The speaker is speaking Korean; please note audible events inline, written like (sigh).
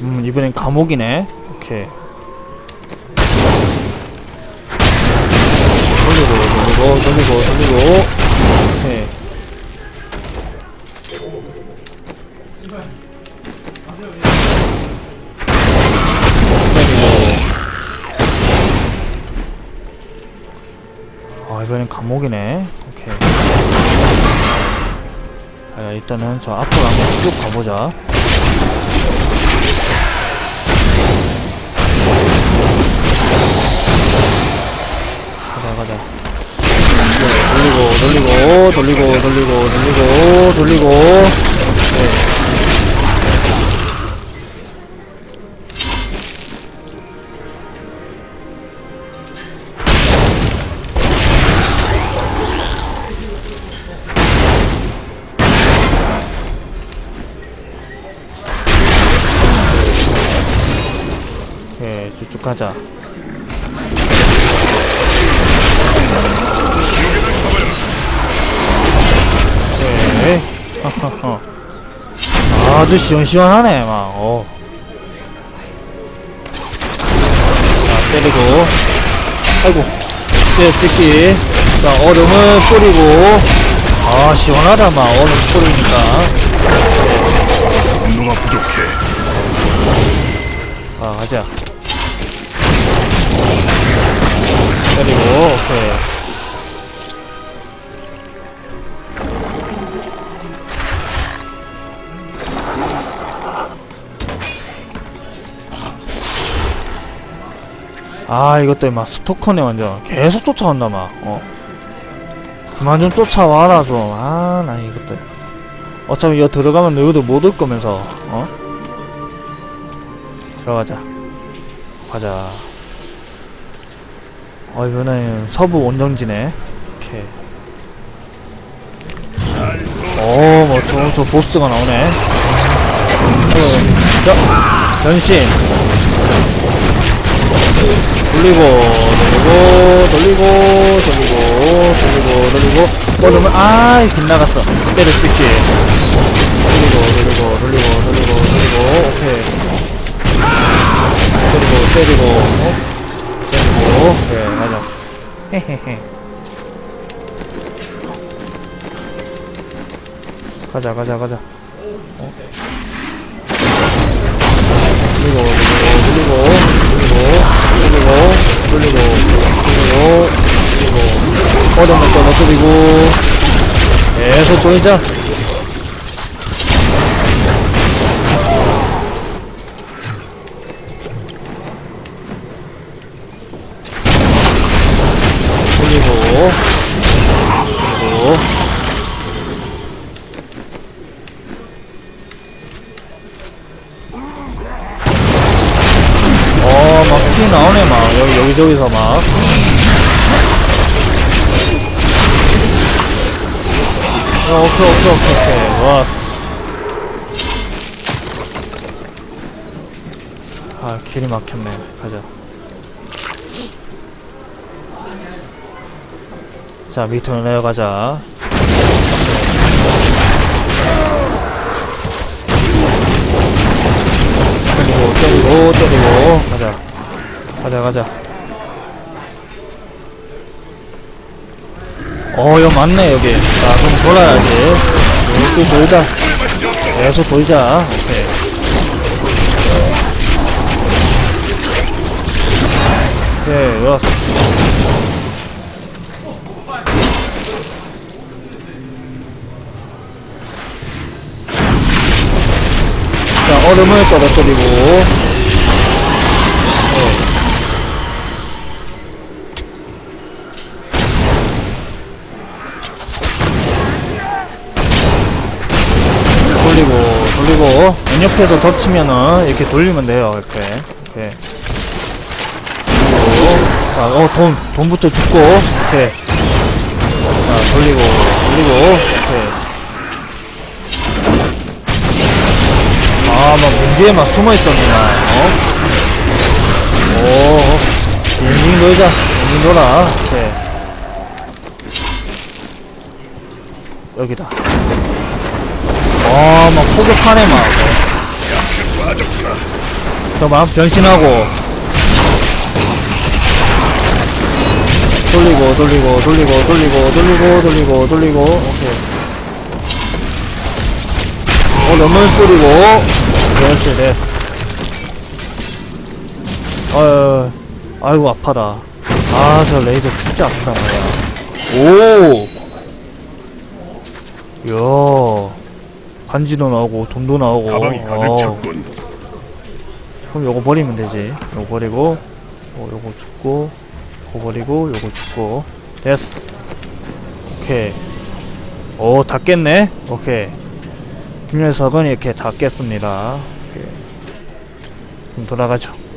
음 이번엔 감옥이네. 오케이. 돌리고 돌리고 돌리고. 돌리고 아 이번엔 감옥이네. 오케이 아, 일단은 저 앞으로 한번 쭉 가보자. 가자 가자. 돌리고 돌리고 돌리고 돌리고 돌리고 돌리고 쭉쭉 가자. 네. (laughs) 아주 시원시원하네, 막, 어. 자, 때리고. 아이고. 네, 찍기. 자, 얼음을 뿌리고. 아, 시원하다, 막, 얼음 뿌리니까. 분노가 부족해. 아, 가자. 때리고, 오케이. 아, 이것도 막 스토커네, 완전. 계속 쫓아온다, 막, 어. 그만 좀 쫓아와라, 좀. 아, 나 이것들. 어차피 이거 들어가면 너희들 못올 거면서, 어? 들어가자. 가자. 어, 이번엔 서부 원정지네. 오케이. 오, 뭐, 저, 저 보스가 나오네. 어, 자, 변신. 돌리고, 돌리고, 돌리고, 돌리고, 돌리고, 돌리고, 얼음을, 아이, 빗나갔어. 때려 찍기. 돌리고, 돌리고, 돌리고, 돌리고, 돌리고, 오케이. 때리고, 때리고, 어? 때리고, 그래, 맞아. 헤헤헤. 가자, 가자, 가자. 어? 돌리고, 돌리고, 돌리고, 돌리고, 돌리고, 돌리고, 돌리고, 얻어먹고 넘어뜨리고, 계속 돌자. 돌리고, 돌리고, 어, 막 피 나오네, 막. 여기, 여기저기서 막. 어, 오케이, 오케이, 오케이, 오케이. 좋았어. 아, 길이 막혔네. 가자. 자, 밑으로 내려가자. 때리고, 때리고, 때리고. 가자. 가자, 가자. 어, 여기 맞네, 여기. 자, 그럼 돌아야지. 또 돌자. 계속 돌자. 오케이. 오케이, 좋았어. 얼음을 떨어뜨리고. 돌리고, 돌리고, 왼옆에서 덮치면은 이렇게 돌리면 돼요, 이렇게. 이렇게. 돌리고, 자, 어, 돈, 돈부터 줍고, 이렇게. 자, 돌리고, 돌리고, 이렇게. 아, 막 문제에 막 숨어 있었구나, 어? 오, 빙빙 돌자, 빙빙 돌아, 이렇게. 여기다. 와, 막 포격하네 막. 저막 변신하고 돌리고 돌리고 돌리고 돌리고 돌리고 돌리고 돌리고 오케이. 어 너무 뿌리고 그렇지 됐어. 어 아이고 아파다. 아저 레이저 진짜 아프다 말이야. 오. 이야 반지도 나오고 돈도 나오고 가방이 가득 어, 찼군. 그럼 요거 버리면 되지 요거 버리고 어, 요거 줍고 요거 버리고 요거 줍고 됐어 오케이 오다 깼네 오케이 김 녀석은 이렇게 다 깼습니다. 오케이. 그럼 돌아가죠